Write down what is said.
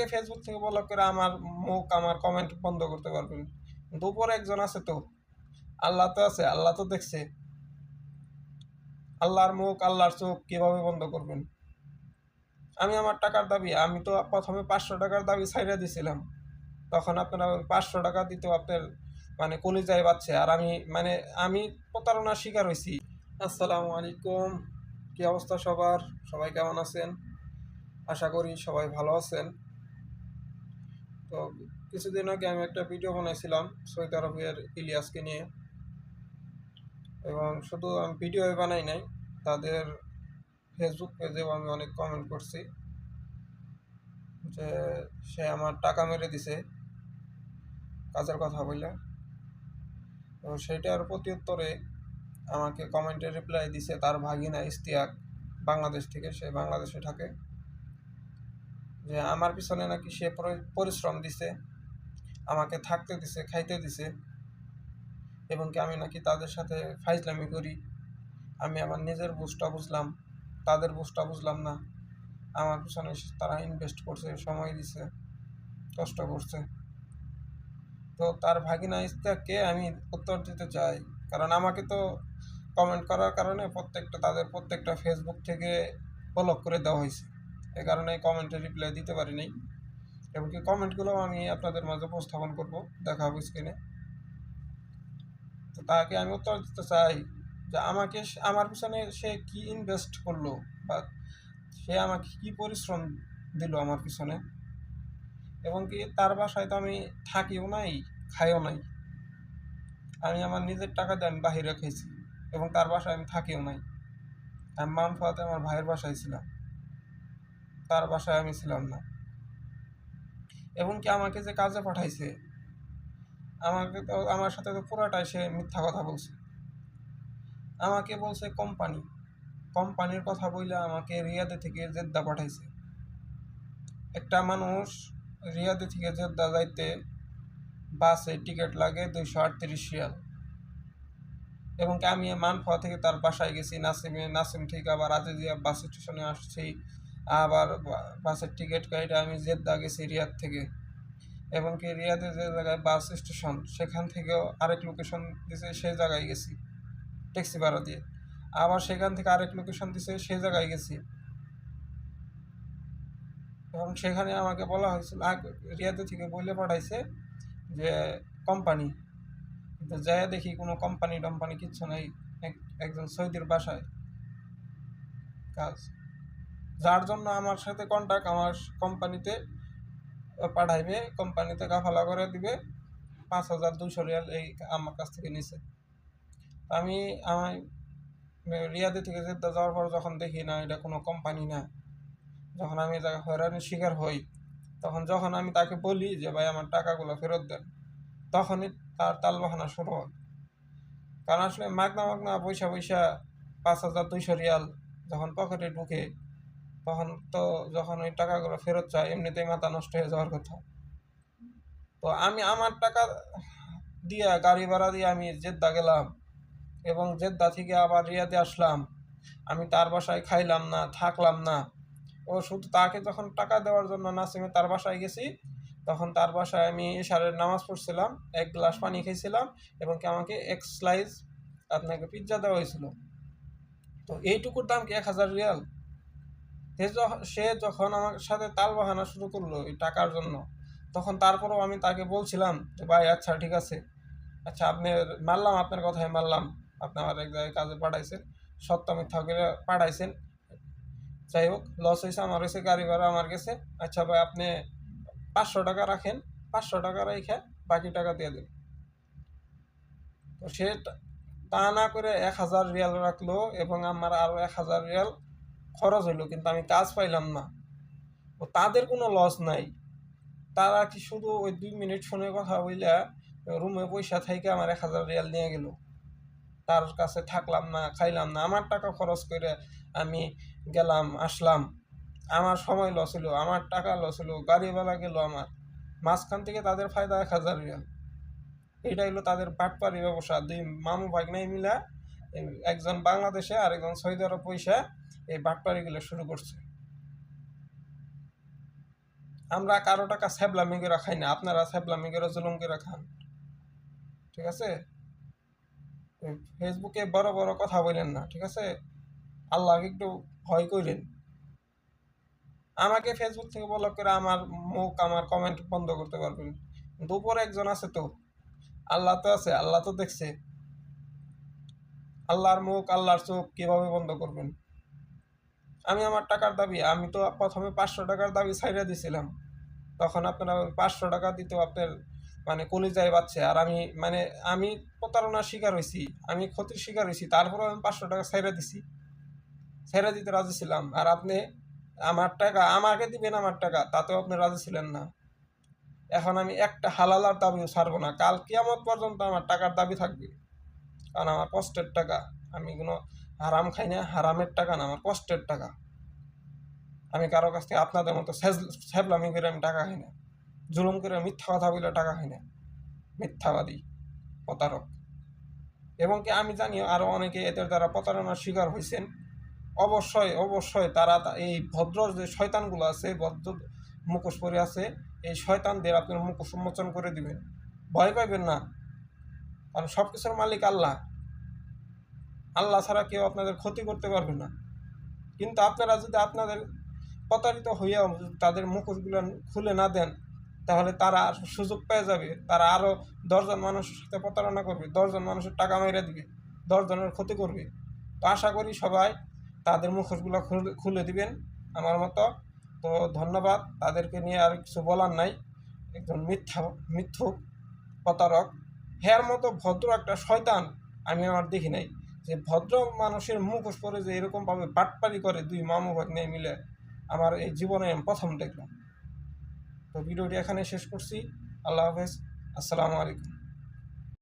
আমাকে ফেসবুক থেকে ব্লক করে আমার মুখ, আমার কমেন্ট বন্ধ করতে পারবেন। দুপুরে একজন আছে তো। আল্লাহ তো আছে, আল্লাহ তো দেখছে। আল্লাহর মুখ, আল্লাহর চোখ কীভাবে বন্ধ করবেন? আমি আমার টাকার দাবি, আমি তো প্রথমে পাঁচশো টাকার দাবি ছাইড়া দিছিলাম। তখন আপনারা পাঁচশো টাকা দিতেও আপনার মানে কলিজায় বাচ্ছে আর আমি মানে আমি প্রতারণার শিকার হয়েছি। আসসালামু আলাইকুম। কি অবস্থা সবার? সবাই কেমন আছেন? আশা করি সবাই ভালো আছেন। তো কিছুদিন আগে আমি একটা ভিডিও বানাইছিলাম সৌদি আরবের ইলিয়াসকে নিয়ে। এবং শুধু আমি ভিডিও বানাই নাই, তাদের ফেসবুক পেজেও আমি অনেক কমেন্ট করছি যে সে আমার টাকা মেরে দিছে, কাজের কথা বললে তো সেইটার প্রতি উত্তরে আমাকে কমেন্টে রিপ্লাই দিছে তার ভাগিনা ইস্তিয়াক বাংলাদেশ থেকে, সে বাংলাদেশে থাকে। যে আমার পিছনে নাকি সে পরিশ্রম দিছে, আমাকে থাকতে দিছে, খাইতে দিছে, এবং কি আমি নাকি তাদের সাথে ফাইজলামি করি, আমি আমার নিজের বুঝটা বুঝলাম, তাদের বুঝটা বুঝলাম না, আমার পিছনে তারা ইনভেস্ট করছে, সময় দিছে, কষ্ট করছে। তো তার ভাগিনা ইস্তাককে আমি উত্তর দিতে চাই, কারণ আমাকে তো কমেন্ট করার কারণে প্রত্যেকটা, তাদের প্রত্যেকটা ফেসবুক থেকে ব্লক করে দেওয়া হয়েছে। এ কারণে কমেন্টে রিপ্লাই দিতে পারিনি এমনকি কমেন্টগুলো আমি আপনাদের মাঝে উপস্থাপন করব দেখাবো স্ক্রিনে তো তাকে আমি উত্তর দিতে চাই যে আমাকে আমার পিছনে সে কি ইনভেস্ট করল বা সে আমাকে কি পরিশ্রম দিল আমার পিছনে। এবং কি তার বাসায় তো আমি থাকিও নাই, খাইও নাই। আমি আমার নিজের টাকা দিয়ে আমি বাহিরে খেয়েছি এবং তার বাসায় আমি থাকিও নাই। আমি মানফাতে আমার ভাইয়ের বাসায় ছিলাম। তার বাসায় আমি ছিলাম না। এবং কি আমাকে যে কাজে পাঠাইছে, আমাকে তো, আমার সাথে তো পুরাটাই সে মিথ্যা কথা বলছে। আমাকে বলছে কোম্পানি, কোম্পানির কথা বইলে আমাকে রিয়াদে থেকে জেদ্দা পাঠাইছে। একটা মানুষ রিয়াদে থেকে জেদ্দা যাইতে বাসে টিকিট লাগে দুইশো আটত্রিশ রিয়াল। এবং কি আমি মানফা থেকে তার বাসায় গেছি, নাসিমে, নাসিম থেকে আবার আজিজিয়া বাস স্টেশনে আসছি। আবার বাসের টিকিট কাইটে আমি জেদ্দা গেছি রিয়াদ থেকে। এবং কি রিয়াদে যে জায়গায় বাস স্টেশন, সেখান থেকেও আরেক লোকেশন দিছে সেই জায়গায় গেছি। ট্যাক্সি ভাড়া দিয়ে। আবার সেখান থেকে আরেক লোকেশন দিছে সেই জায়গায় গেছি। এবং সেখানে আমাকে বলা হয়েছিল রিয়াদে থেকে বলে পাঠাইছে যে কোম্পানি যাই দেখি কোনো কোম্পানি টম্পানি কিচ্ছু নাই, এক- একজন সৌদির বাসায়। কাজ। যার জন্য আমার সাথে কন্ট্যাক্ট আমার কোম্পানিতে পাঠাইবে কোম্পানিতে কাফালা করে দিবে, পাঁচ হাজার দুশো রিয়াল এই আমার কাছ থেকে নিছে। আমি আমি রিয়াদি থেকে জেদ্দা যাওয়ার পর যখন দেখি না, এটা কোনো কোম্পানি না, যখন আমি হয়রানির শিকার হই, তখন যখন আমি তাকে বলি যে, ভাই, আমার টাকাগুলো ফেরত দেন, তখনই তার তালবাহানা শুরু হয়। কারণ আসলে মাগনা মাগনা পয়সা পয়সা পাঁচ হাজার দুইশো রিয়াল যখন পকেটে ঢুকে তখন তো যখন ওই টাকাগুলো ফেরত চায় এমনিতেই মাথা নষ্ট হয়ে যাওয়ার কথা। তো আমি আমার টাকা দিয়ে, গাড়ি ভাড়া দিয়ে আমি জেদ্দা গেলাম এবং জেদ্দা থেকে আবার রিয়াতে আসলাম। আমি তার বাসায় খাইলাম না, থাকলাম না। ও শুধু তাকে যখন টাকা দেওয়ার জন্য নাসিমে তার বাসায় গেছি, তখন তার বাসায় আমি এশারের নামাজ পড়ছিলাম, এক গ্লাস পানি খেয়েছিলাম এবং কি আমাকে এক স্লাইস আপনাকে পিৎজা দেওয়া হয়েছিল। তো এইটুকুর দাম কি এক হাজার রিয়াল? সে যখন আমার সাথে তাল বাহানা শুরু করল এই টাকার জন্য, তখন তারপরেও আমি তাকে বলছিলাম যে, ভাই আচ্ছা ঠিক আছে। আচ্ছা আপনি মারলাম আপনার কথাই মারলাম। আপনি আমার এক জায়গায় কাজে পাঠাইছেন সত্য মিথ্যা করে পাঠাইছেন। যাই হোক লস হয়েছে আমার হয়েছে গাড়ি ভাড়া আমার গেছে। আচ্ছা ভাই, আপনি পাঁচশো টাকা রাখেন, পাঁচশো টাকা রেখে বাকি টাকা দিয়ে দেন। তো সে তা না করে এক হাজার রিয়াল রাখল এবং আমার আরও এক হাজার রিয়াল খরচ হইল, কিন্তু আমি কাজ পাইলাম না। ও তাদের কোনো লস নাই। তারা কি শুধু ওই দুই মিনিট ফোনে কথা বইলা রুমে পয়সা থাইকে আমার এক হাজার রিয়াল নিয়ে গেল। তার কাছে থাকলাম না, খাইলাম না। আমার টাকা খরচ করে আমি গেলাম, আসলাম। আমার সময় লস হলো আমার টাকা লস হলো গাড়িওয়ালা গেল আমার। মাঝখান থেকে তাদের ফায়দা এক হাজার রিয়াল। এটা হলো তাদের বাটপারি ব্যবসা। দুই মামু ভাগনাই মিলা, একজন বাংলাদেশে আর একজন সৌদি আরব পয়সা এই বাটপারিগুলো শুরু করছে। আমরা কারও টাকা স্যাবলামি করে খাই না, আপনারা স্যাবলামি করে জুলুম খান। ঠিক আছে? ফেসবুকে বড় বড় কথা বলেন না, ঠিক আছে? আল্লাহকে একটু ভয় করেন আমাকে ফেসবুক থেকে ব্লক করে আমার মুখ, আমার কমেন্ট বন্ধ করতে পারবেন। উপরে একজন আছে তো, আল্লাহ তো আছে, আল্লাহ তো দেখছে। আল্লাহর মুখ, আল্লাহর চোখ কীভাবে বন্ধ করবেন? আমি আমার টাকার দাবি, আমি তো প্রথমে পাঁচশো টাকার দাবি ছাইড়া দিছিলাম। তখন আপনারা পাঁচশো টাকা দিতেও আপনার মানে কলিজায় বাচ্ছে আর আমি মানে আমি প্রতারণার শিকার হয়েছি আমি ক্ষতির শিকার হয়েছি তারপরেও আমি পাঁচশো টাকা ছাইড়া দিছি। ছাইড়া দিতে রাজি ছিলাম। আর আপনি আমার টাকা, আমাকে দিবেন আমার টাকা, তাতেও আপনি রাজি ছিলেন না। এখন আমি একটা হালালার দাবিও ছাড়বো না। কাল কিয়ামত পর্যন্ত আমার টাকার দাবি থাকবে। কারণ আমার কষ্টের টাকা। আমি কোনো হারাম খাই না হারামের টাকা না, আমার কষ্টের টাকা। আমি কারও কাছ থেকে আপনাদের মতো স্যাবলামি করে আমি টাকা খাই না। জুলুম করে মিথ্যা কথা বলে টাকা খাই না। মিথ্যাবাদী, প্রতারক। এবং কি আমি জানি আরও অনেকে এদের দ্বারা প্রতারণার শিকার হয়েছেন অবশ্যই অবশ্যই তারা এই ভদ্র যে শয়তানগুলো আছে, ভদ্র মুখোশ পরে আছে, এই শয়তানদের আপনার মুখোশ উন্মোচন করে দিবেন। ভয় পাইবেন না। কারণ সব কিছুর মালিক আল্লাহ। আল্লাহ ছাড়া কেউ আপনাদের ক্ষতি করতে পারবে না। কিন্তু আপনারা যদি আপনাদের প্রতারিত হইয়াও তাদের মুখোশগুলো খুলে না দেন, তাহলে তারা সুযোগ পেয়ে যাবে। তারা আরও দশজন মানুষের সাথে প্রতারণা করবে, দশজন মানুষের টাকা মেরে দিবে, দশজনের ক্ষতি করবে। তো আশা করি সবাই তাদের মুখোশগুলো খুলে খুলে দিবেন আমার মতো। তো ধন্যবাদ, তাদেরকে নিয়ে আর কিছু বলার নাই। একজন মিথ্যা, মিথ্যুক, প্রতারক। হ্যার মতো ভদ্র একটা শয়তান আমি আমার দেখি নাই। যে ভদ্র মানুষের মুখোশ পরে যে এরকমভাবে পাটপারি করে দুই মামু ভাগ নিয়ে মিলে আমার এই জীবনে আমি প্রথম দেখলাম। তো ভিডিওটি এখানে শেষ করছি। আল্লাহ হাফেজ। আসসালামু আলাইকুম।